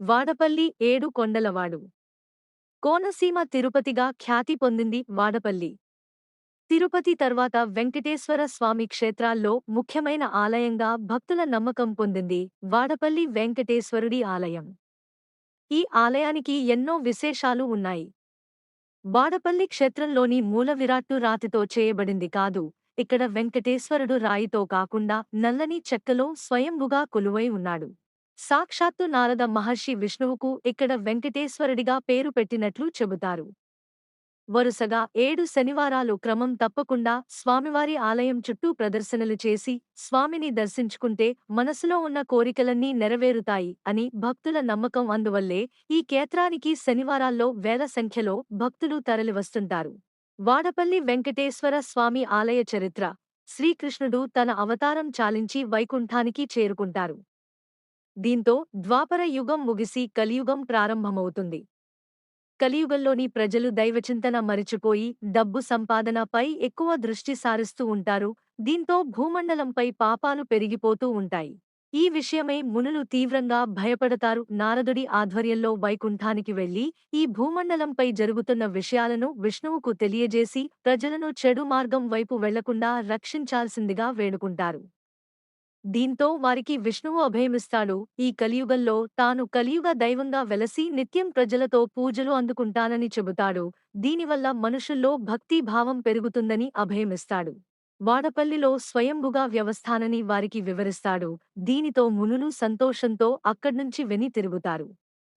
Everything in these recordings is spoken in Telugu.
వాడపల్లి ఏడు కొండలవాడు. కోనసీమ తిరుపతిగా ఖ్యాతి పొందింది వాడపల్లి. తిరుపతి తర్వాత వెంకటేశ్వర స్వామి క్షేత్రాల్లో ముఖ్యమైన ఆలయంగా భక్తుల నమ్మకం పొందింది వాడపల్లి వెంకటేశ్వరుడి ఆలయం. ఈ ఆలయానికి ఎన్నో విశేషాలు ఉన్నాయి. వాడపల్లి క్షేత్రంలోని మూల విరాట్టు రాతితో చేయబడింది కాదు ఇక్కడ వెంకటేశ్వరుడు రాయితో కాకుండా నల్లని చెక్కలో స్వయంభుగా కొలువై ఉన్నాడు. సాక్షాత్తు నారద మహర్షి విష్ణువుకు ఇక్కడ వెంకటేశ్వరుడిగా పేరు పెట్టినట్లు చెబుతారు. వరుసగా ఏడు శనివారాలు క్రమం తప్పకుండా స్వామివారి ఆలయం చుట్టూ ప్రదర్శనలు చేసి స్వామిని దర్శించుకుంటే మనసులో ఉన్న కోరికలన్నీ నెరవేరుతాయి అని భక్తుల నమ్మకం అందువల్లే ఈ క్షేత్రానికి శనివారాల్లో వేల సంఖ్యలో భక్తులు తరలివస్తుంటారు. వాడపల్లి వెంకటేశ్వర స్వామి ఆలయ చరిత్ర. శ్రీకృష్ణుడు తన అవతారం చాలించి వైకుంఠానికి చేరుకుంటారు. దీంతో ద్వాపర యుగం ముగిసి కలియుగం ప్రారంభమవుతుంది. కలియుగంలోని ప్రజలు దైవచింతన మరిచిపోయి డబ్బు సంపాదనపై ఎక్కువ దృష్టి సారిస్తూ ఉంటారు. దీంతో భూమండలంపై పాపాలు పెరిగిపోతూ ఉంటాయి. ఈ విషయమై మునులు తీవ్రంగా భయపడతారు. నారదుడి ఆధ్వర్యంలో వైకుంఠానికి వెళ్ళి ఈ భూమండలంపై జరుగుతున్న విషయాలను విష్ణువుకు తెలియజేసి ప్రజలను చెడు మార్గం వైపు వెళ్ళకుండా రక్షించాల్సిందిగా వేడుకుంటారు. దీంతో వారికి విష్ణువు అభయమిస్తాడు. ఈ కలియుగంలో తాను కలియుగ దైవంగా వెలసి నిత్యం ప్రజలతో పూజలు అందుకుంటానని చెబుతాడు. దీనివల్ల మనుషుల్లో భక్తి భావం పెరుగుతుందని అభయమిస్తాడు. వాడపల్లిలో స్వయంభుగా వ్యవస్థానని వారికి వివరిస్తాడు. దీనితో మునులు సంతోషంతో అక్కడ్నుంచి వెని తిరుగుతారు.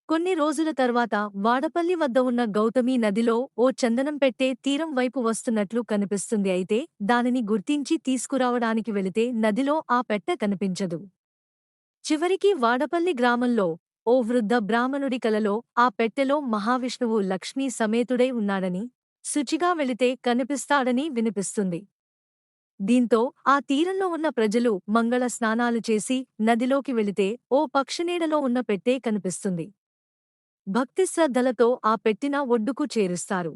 కొన్ని రోజుల తర్వాత వాడపల్లి వద్ద ఉన్న గౌతమీ నదిలో ఓ చందనం పెట్టే తీరం వైపు వస్తున్నట్లు కనిపిస్తుంది. అయితే దానిని గుర్తించి తీసుకురావడానికి వెళితే నదిలో ఆ పెట్ట కనిపించదు. చివరికి వాడపల్లి గ్రామంలో ఓ వృద్ధ బ్రాహ్మణుడి కలలో ఆ పెట్టెలో మహావిష్ణువు లక్ష్మీ సమేతుడై ఉన్నాడని శుచిగా వెళితే కనిపిస్తాడని వినిపిస్తుంది. దీంతో ఆ తీరంలో ఉన్న ప్రజలు మంగళ స్నానాలు చేసి నదిలోకి వెళితే ఓ పక్షినీడలో ఉన్న పెట్టే కనిపిస్తుంది. భక్తిశ్రద్ధలతో ఆ పెట్టిన ఒడ్డుకు చేరుస్తారు.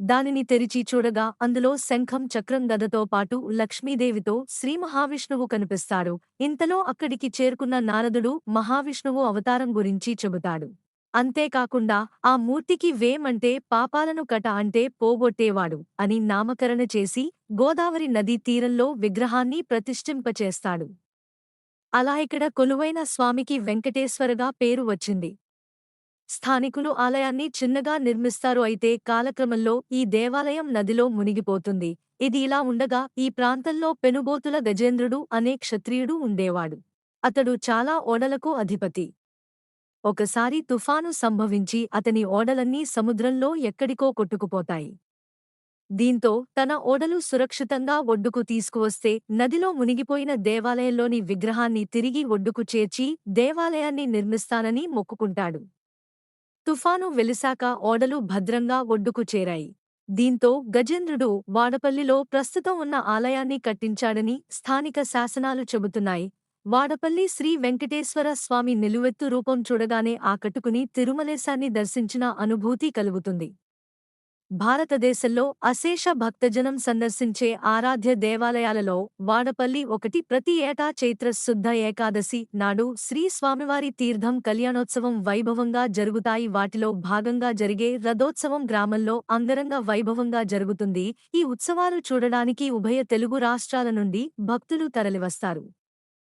దానిని తెరిచి చూడగా అందులో శంఖం చక్రం గదతో పాటు లక్ష్మీదేవితో శ్రీ మహావిష్ణువు కనిపిస్తాడు. ఇంతలో అక్కడికి చేరుకున్న నారదుడు మహావిష్ణువు అవతారం గురించి చెబుతాడు. అంతేకాకుండా ఆ మూర్తికి వేమంటే పాపాలను కట అంటే పోగొట్టేవాడు అని నామకరణ చేసి గోదావరి నదీ తీరంలో విగ్రహాన్ని ప్రతిష్ఠింపచేస్తాడు. అలా ఇక్కడ కొలువైన స్వామికి వెంకటేశ్వరగా పేరు వచ్చింది. స్థానికులు ఆలయాన్ని చిన్నగా నిర్మిస్తారు. అయితే కాలక్రమంలో ఈ దేవాలయం నదిలో మునిగిపోతుంది. ఇది ఇలా ఉండగా ఈ ప్రాంతంలో పెనుగోతుల గజేంద్రుడు అనే క్షత్రియుడు ఉండేవాడు. అతడు చాలా ఓడలకు అధిపతి. ఒకసారి తుఫాను సంభవించి అతని ఓడలన్నీ సముద్రంలో ఎక్కడికో కొట్టుకుపోతాయి. దీంతో తన ఓడలు సురక్షితంగా ఒడ్డుకు తీసుకువస్తే నదిలో మునిగిపోయిన దేవాలయంలోని విగ్రహాన్ని తిరిగి ఒడ్డుకు చేర్చి దేవాలయాన్ని నిర్మిస్తానని మొక్కుకుంటాడు. తుఫాను వెలిశాక ఓడలు భద్రంగా ఒడ్డుకు చేరాయి. దీంతో గజేంద్రుడు వాడపల్లిలో ప్రస్తుతం ఉన్న ఆలయాన్ని కట్టించాడని స్థానిక శాసనాలు చెబుతున్నాయి. వాడపల్లి శ్రీ వెంకటేశ్వర స్వామి నిలువెత్తు రూపం చూడగానే ఆకట్టుకుని తిరుమలేశాన్ని దర్శించిన అనుభూతి కలుగుతుంది. భారతదేశంలో అశేష భక్తజనం సందర్శించే ఆరాధ్య దేవాలయాలలో వాడపల్లి ఒకటి ప్రతి ఏటా చైత్ర శుద్ధ ఏకాదశి నాడు శ్రీ స్వామివారి తీర్థం కళ్యాణోత్సవం వైభవంగా జరుగుతాయి. వాటిలో భాగంగా జరిగే రథోత్సవం గ్రామంలో అంగరంగ వైభవంగా జరుగుతుంది. ఈ ఉత్సవాలు చూడడానికి ఉభయ తెలుగు రాష్ట్రాల నుండి భక్తులు తరలివస్తారు.